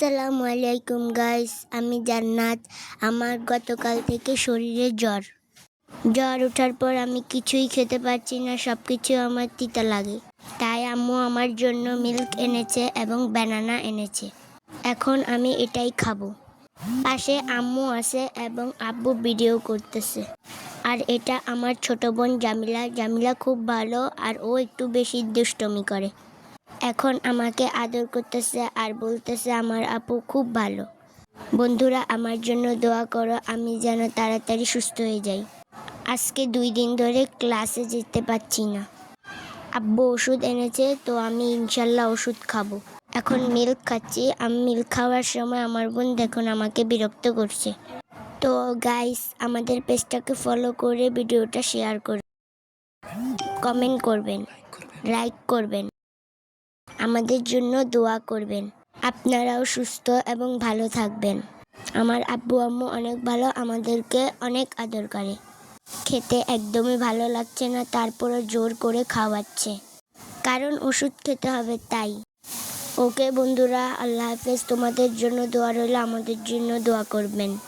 আসসালামু আলাইকুম গাইস আমি জান্নাত। আমার গতকাল থেকে শরীরে জ্বর। জ্বর ওঠার পর আমি কিছুই খেতে পারছি না সব কিছু আমার তিতা লাগে। তাই আম্মু আমার জন্য মিল্ক এনেছে এবং ব্যানানা এনেছে। এখন আমি এটাই খাব। পাশে আম্মু আছে এবং আব্বু ভিডিও করতেছে। আর এটা আমার ছোট বোন জামিলা। জামিলা খুব ভালো আর ও একটু বেশি দুষ্টমি করে। এখন আমাকে আদর করতেছে আর বলতেছে, আমার আপু খুব ভালো। বন্ধুরা, আমার জন্য দোয়া করো, আমি যেন তাড়াতাড়ি সুস্থ হয়ে যাই। আজকে দুই দিন ধরে ক্লাসে যেতে পারছি না। আব্বু ওষুধ এনেছে, তো আমি ইনশাল্লাহ ওষুধ খাব। এখন মিল্ক খাচ্ছি। আমি মিল্ক খাওয়ার সময় আমার বোন দেখুন আমাকে বিরক্ত করছে। তো গাইস আমাদের পেজটাকে ফলো করে ভিডিওটা শেয়ার করবেন কমেন্ট করবেন লাইক করবেন। আমাদের জন্য দোয়া করবেন। আপনারাও সুস্থ এবং ভালো থাকবেন। আমার আব্বু আম্মু অনেক ভালো, আমাদেরকে অনেক আদর করে। খেতে একদমই ভালো লাগছে না তারপরে জোর করে খাওয়াচ্ছে। কারণ ওষুধ খেতে হবে তাই। ওকে বন্ধুরা, আল্লাহ হাফেজ, তোমাদের জন্য দোয়া রইল, আমাদের জন্য দোয়া করবেন।